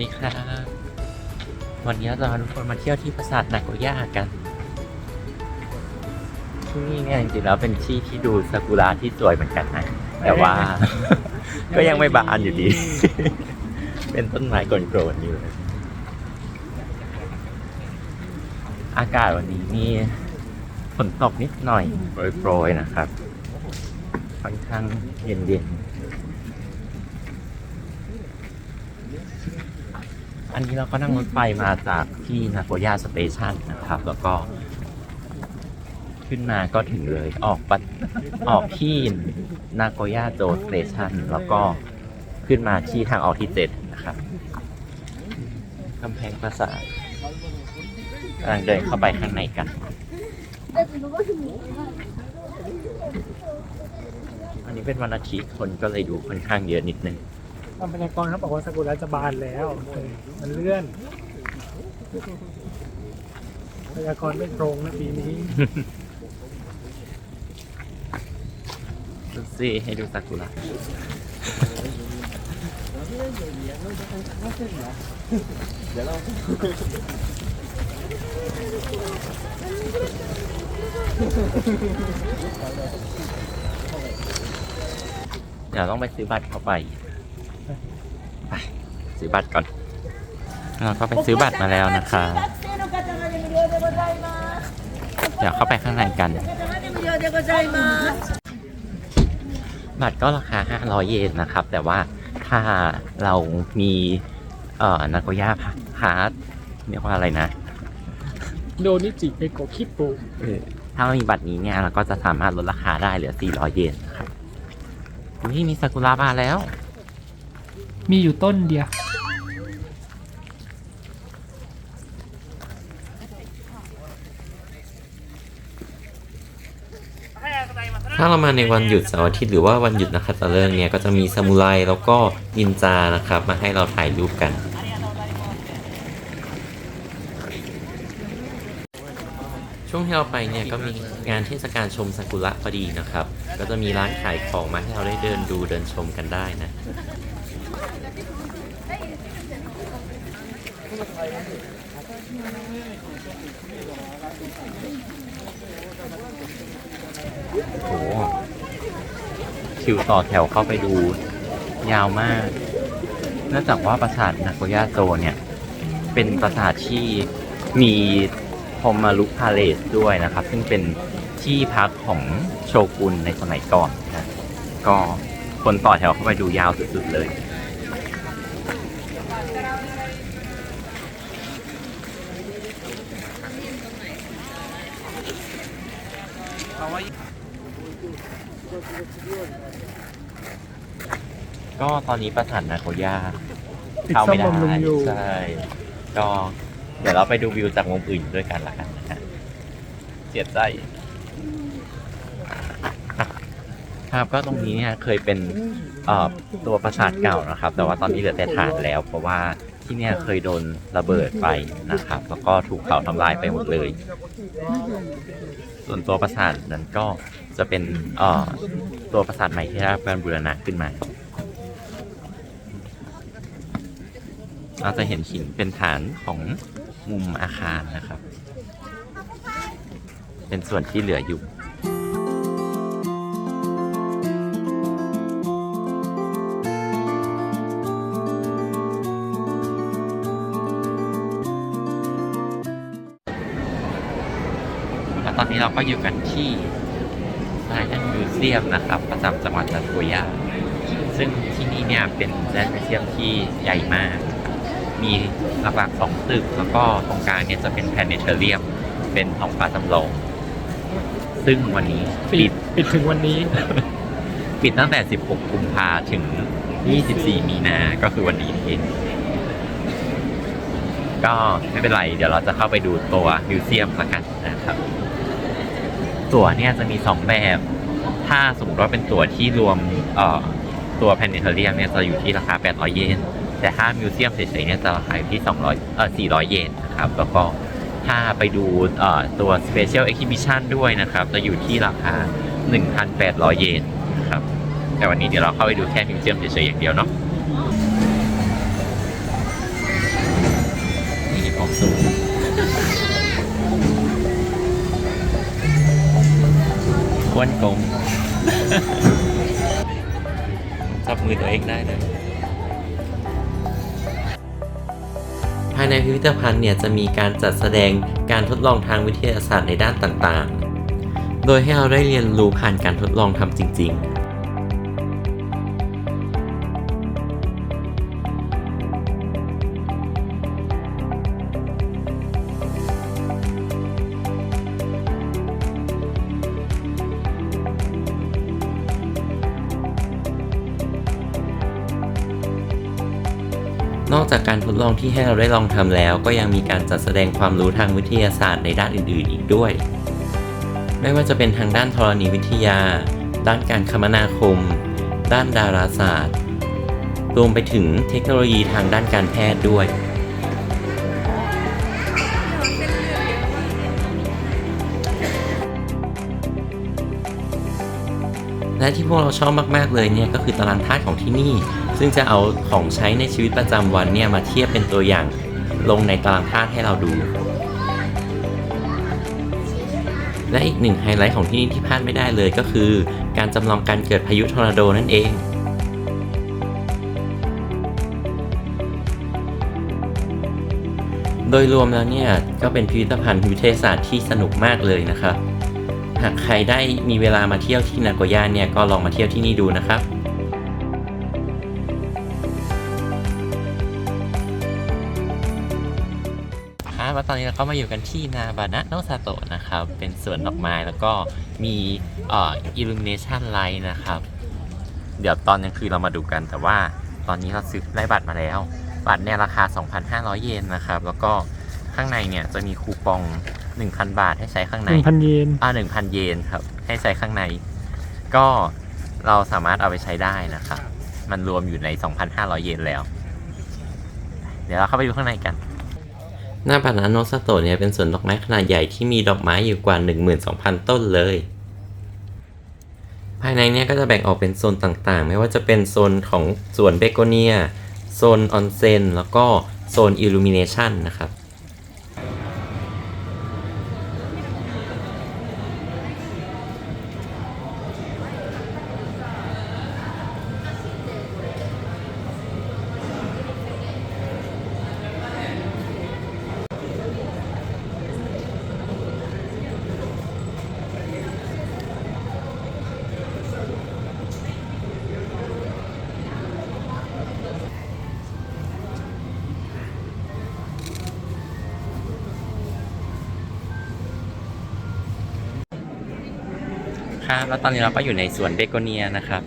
ดีครับวันนี้เราจะพาทุกคนมาเที่ยวที่ปราสาทนาโกย่ากัน ที่นี่เนี่ยจริงๆแล้วเป็นที่ที่ดูซากุระที่สวยเหมือนกันนะ แต่ว่า ก็ยังไม่บานอยู่ดี เป็นต้นไม้กลโกรนๆอยู่เลยอากาศวันนี้นี่ฝนตกนิดหน่อยโปรยๆนะครับ ค่อนข้างเย็นๆ อันนี้เราก็นั่งรถไฟมาจากที่นาโกย่าสเตชันนะครับ แล้วก็ ขึ้นมาก็ถึงเลย ออกปัดออกที่นาโกย่าโจสเตชันแล้วก็ขึ้นมาที่ทางออกที่เจ็ดนะครับกำแพงปราสาทกำลังเดินเข้าไปข้างในกัน อันนี้เป็นวันอาทิตย์คนก็เลยดูค่อนข้างเยอะนิดนึง ทางพยากรณ์เขาบอกว่าซากุระจะบานแล้ว มันเลื่อนพยากรณ์ไม่ตรงนะปีนี้ดูสิให้ดูซากุระเดี๋ยวต้องไปซื้อบัตรเข้าไป ซื้อบัตรก่อน เราก็ไปซื้อบัตรมาแล้วนะคะ เดี๋ยวเข้าไปข้างในกัน บัตรก็ราคา 500 เยนนะครับ แต่ว่าถ้าเรามีเอ่อนาโกย่าพาร์ทเรียกว่าอะไรนะ โดนิจิเอโกคิโปถ้ามีบัตรนี้เนี่ยเราก็จะสามารถลดราคาได้เหลือ 400 เยนนะครับนี่มีซากุระมาแล้ว มีอยู่ต้นเดียว ถ้าเรามาในวันหยุดเสาร์อาทิตย์หรือว่าวันหยุดนักขัตฤกษ์เนี่ยก็จะมีซามูไรแล้วก็นินจานะครับมาให้เราถ่ายรูปกันช่วงที่เราไปเนี่ยก็มีงานเทศกาลชมซากุระพอดีนะครับ ก็จะมีร้านขายของมาให้เราได้เดินดูเดินชมกันได้นะ โหคิวต่อแถวเข้าไปดู ยาวมาก เนื่องจากว่าปราสาทนาโกย่าโจเนี่ย เป็นปราสาทที่มีพรหมาลุพาเลสด้วยนะครับ ซึ่งเป็นที่พักของโชกุนในสมัยก่อนนะก็คนต่อแถวเข้าไปดูยาวสุดๆเลย ก็ตอนนี้ปราสาทนาโกย่าปิดเข้าซ่อไม่มได้บำรุงอยู่ ใช่ก็เดี๋ยวเราไปดูวิวจากมุมอื่นด้วยกันละกันนะฮะเสียใจครับก็ตรงนี้เนี่ยเคยเป็น เอ่อตัวปราสาทเก่านะครับ แต่ว่าตอนนี้เหลือแต่ฐานแล้ว เพราะว่า ที่เนี่ยเคยโดนระเบิดไปนะครับ แล้วก็ถูกเผาทำลายไปหมดเลย ส่วนตัวปราสาทนั้นก็จะเป็นเอ่อตัวปราสาทใหม่ที่ได้รับการบูรณะขึ้นมาเราจะเห็นหินเป็นฐานของมุมอาคารนะครับ เป็นส่วนที่เหลืออยู่ ตอนนี้เราก็อยู่กันที่ไ i แอนมิวเซียมนะครับประจำจังหวัดนาโกย่าซึ่งที่นี่เนี่ยเป็นไ i แอนมิวเซียมที่ใหญ่มาก มีหลักๆสองตึก แล้วก็ตรงกลางเนี่ยจะเป็นแพลเนเทเรียม เป็นท้องฟ้าจำลอง ซึ่งวันนี้ปิปิดดปิดถึงวันนี้ ปิดตั้งแต่ 16 กุมภาถึง 24 มีนา ก็คือวันนี้เองก็ไม่เป็นไร เดี๋ยวเราจะเข้าไปดูตัวมิวเซียมละกันนะครับ ตั๋วเนี่ยจะมี 2 แบบ ถ้าสมมติว่าเป็นตั๋วที่รวมเอ่อตัวแพนเนเทเรียมเนี่ยจะอยู่ที่ราคา 800 เยน แต่ถ้ามิวเซียมเฉยๆเนี่ยจะราคาอยู่ที่ 200เอ่อ400 เยนนะครับ แล้วก็ถ้าไปดูเอ่อตัว Special Exhibition ด้วยนะครับ จะอยู่ที่ราคา 1,800 เยนนะครับ แต่วันนี้เดี๋ยวเราเข้าไปดูแค่มิวเซียมเฉยๆอย่างเดียวเนาะ วนกลมจับมือตัวเองได้เลยภายในพิพิธภัณฑ์เนี่ยจะมีการจัดแสดงการทดลองทางวิทยาศาสตร์ในด้านต่างๆ โดยให้เราได้เรียนรู้ผ่านการทดลองทำจริง ๆ องที่ให้เราได้ลองทำแล้ว ก็ยังมีการจัดแสดงความรู้ทางวิทยาศาสตร์ในด้านอื่น ๆ อีกด้วย ไม่ว่าจะเป็นทางด้านธรณีวิทยา ด้านการคมนาคม ด้านดาราศาสตร์ รวมไปถึงเทคโนโลยีทางด้านการแพทย์ด้วยและที่พวกเราชอบมาก ๆ เลยเนี่ยก็คือตารางธาตุของที่นี่ ซึ่งจะเอาของใช้ในชีวิตประจำวันเนี่ยมาเทียบเป็นตัวอย่างลงในตารางธาตุให้เราดู และอีกหนึ่งไฮไลท์ของที่นี่ที่พลาดไม่ได้เลยก็คือ การจำลองการเกิดพายุทอร์นาโดนั่นเองโดยรวมแล้วเนี่ยก็เป็นพิพิธภัณฑ์วิทยาศาสตร์ที่สนุกมากเลยนะครับ หากใครได้มีเวลามาเที่ยวที่นากโกย่าเนี่ยก็ลองมาเที่ยวที่นี่ดูนะครับ ตอนนี้เราก็มาอยู่กันที่นาบานะโนซาโตะนะครับ เป็นสวนดอกไม้แล้วก็มีเอ่ออิลูมิเนชันไลท์นะครับ เดี๋ยวตอนกลางคืนเรามาดูกัน แต่ว่าตอนนี้เราซื้อได้บัตรมาแล้ว บัตรเนี่ยราคา 2,500 เยนนะครับ แล้วก็ข้างในเนี่ยจะมีคูปอง 1,000 บาทให้ใช้ข้างหในนึ่งพันเยนอ่า1,000 เยนครับ ให้ใช้ข้างใน ก็เราสามารถเอาไปใช้ได้นะครับ มันรวมอยู่ใน 2,500 เยนแล้ว เดี๋ยวเราเข้าไปดูข้างในกัน หน้าบานาโนซาโตะเนี่ยเป็นสวนดอกไม้ขนาดใหญ่ที่มีดอกไม้อยู่กว่า 12,000 ต้นเลย ภายในเนี่ยก็จะแบ่งออกเป็นโซนต่างๆ ไม่ว่าจะเป็นโซนของสวนเบโกเนีย โซนออนเซนแล้วก็โซนอิลูมิเนชันนะครับ ครับ แล้วตอนนี้เราก็อยู่ในสวนเบโกเนียนะครับ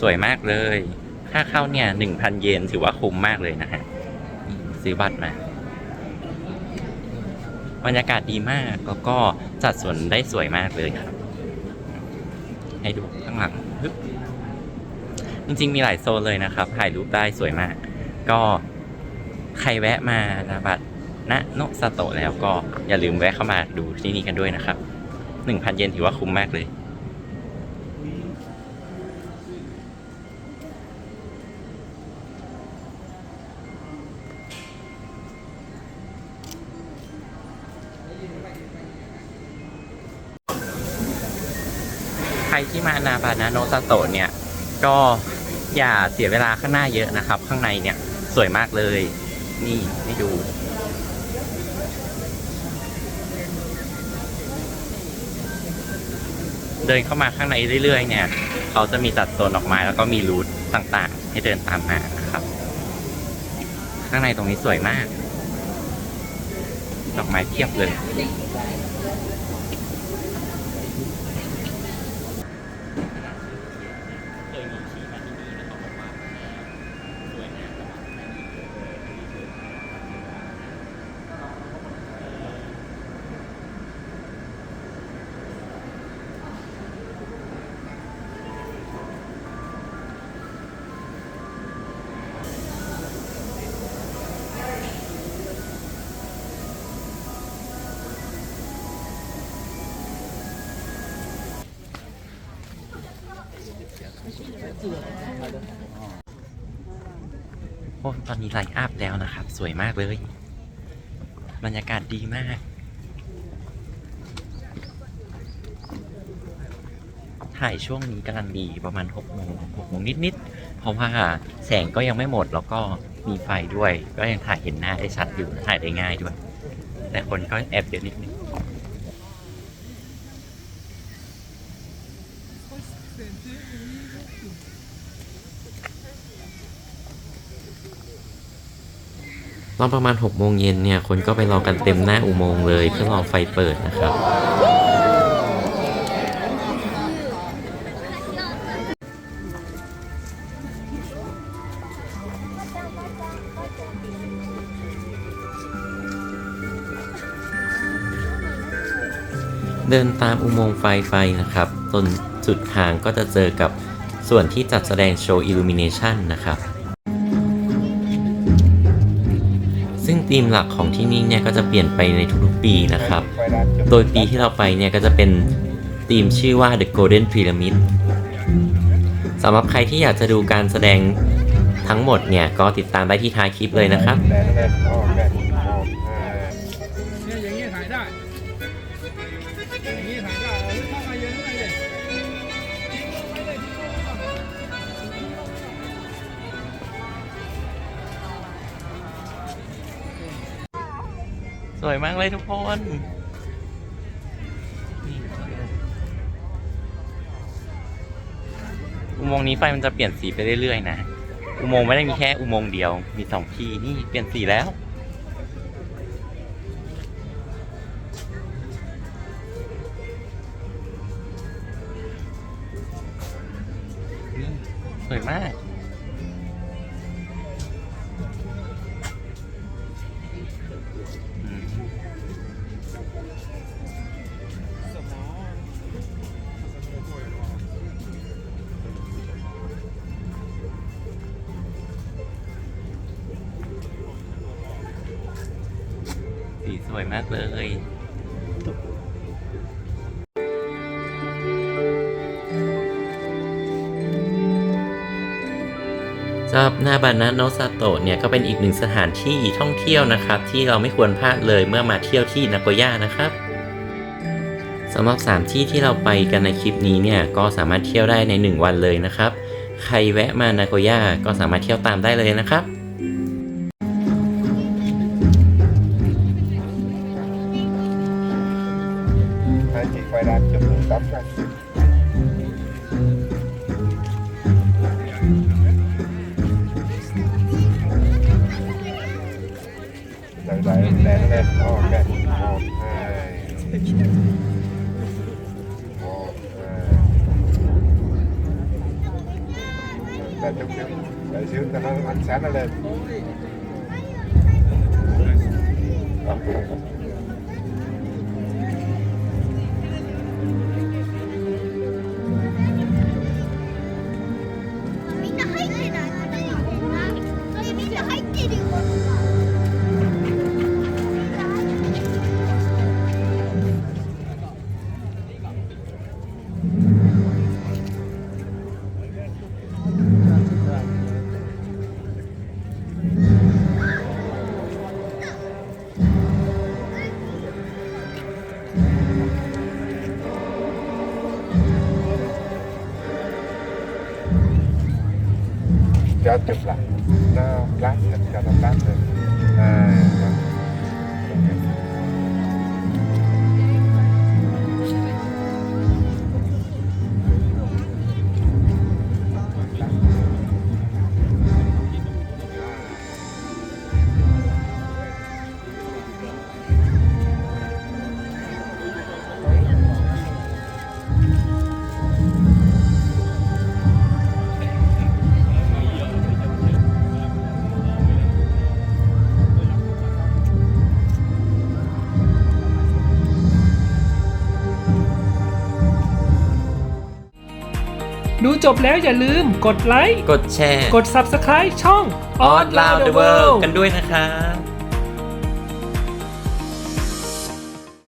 สวยมากเลย ค่าเข้าเนี่ยหนึ่งพันเยนถือว่าคุ้มมากเลยนะฮะซื้อบัตรมาบรรยากาศดีมากแล้วก็จัดสวนได้สวยมากเลยครับ ให้ดูข้างหลังจริงๆมีหลายโซนเลยนะครับถ่ายรูปได้สวยมาก ก็ใครแวะมานาบัตณโนซาโตแล้วก็อย่าลืมแวะเข้ามาดูที่นี่กันด้วยนะครับหนึ่งพันเยนถือว่าคุ้มมากเลย รที่มานาบานาโนซาโตะเนี่ย ก็อย่าเสียเวลาข้างหน้าเยอะนะครับ ข้างในเนี่ยสวยมากเลย นี่ให้ดู เดินเข้ามาข้างในเรื่อยๆ เนี่ย เขาจะมีจัดโซนดอกไม้แล้วก็มีรูทต่างๆ ให้เดินตามมานะครับ ข้างในตรงนี้สวยมาก ดอกไม้เพียบเลย อ้ตอนนี้ไลน์อัพแล้วนะครับ สวยมากเลย บรรยากาศดีมาก ถ่ายช่วงนี้กำลังดีประมาณ6โมง6โมงนิดๆ เพราะว่าแสงก็ยังไม่หมดแล้วก็มีไฟด้วย ก็ยังถ่ายเห็นหน้าได้ชัดอยู่ถ่ายได้ง่ายด้วย แต่คนก็แอบเยอะนิดนึง ต อนประมาณ6โมงเย็นเนี่ย คนก็ไปรอกันเต็มหน้าอุโมงค์เลย เพื่อรอไฟเปิดนะครับ เดินตามอุโมงค์ไฟไฟนะครับจนสุดทางก็จะเจอกับส่วนที่จัดแสดงโชว์อิลูมิเนชันนะครับ ธีมหลักของที่นี่เนี่ยก็จะเปลี่ยนไปในทุกๆปีนะครับ โดยปีที่เราไปเนี่ยก็จะเป็นธีมชื่อว่า The Golden Pyramid สำหรับใครที่อยากจะดูการแสดงทั้งหมดเนี่ยก็ติดตามได้ที่ท้ายคลิปเลยนะครับ วยมากเลยทุกคนอุโมงค์นี้ไฟมันจะเปลี่ยนสีไปเรื่อยๆนะ อุโมงค์ไม่ได้มีแค่อุโมงค์เดียว มีสองที่นี่เปลี่ยนสีแล้ว สีสวยมากเลย สำหรับนาบานะโนซาโตะเนี่ยก็เป็นอีกหนึ่งสถานที่ท่องเที่ยวนะครับ ที่เราไม่ควรพลาดเลยเมื่อมาเที่ยวที่นากย่านะครับสำหรับ 3 ที่ที่เราไปกันในคลิปนี้เนี่ยก็สามารถเที่ยวได้ใน 1 วันเลยนะครับ ใครแวะมานาโกย่าก็สามารถเที่ยวตามได้เลยนะครับ Okej, okej. Để chút xíu, để xíu cho nó ánh sáng nó lên. Mình đã hết rồi nè. Mình đã hết rồi. ya jumlah. Nah, belas dan tiga belas. Nah, ดูจบแล้วอย่าลืมกดไลค์ กดแชร์ กด Subscribe ช่อง All Round the World กันด้วยนะครับ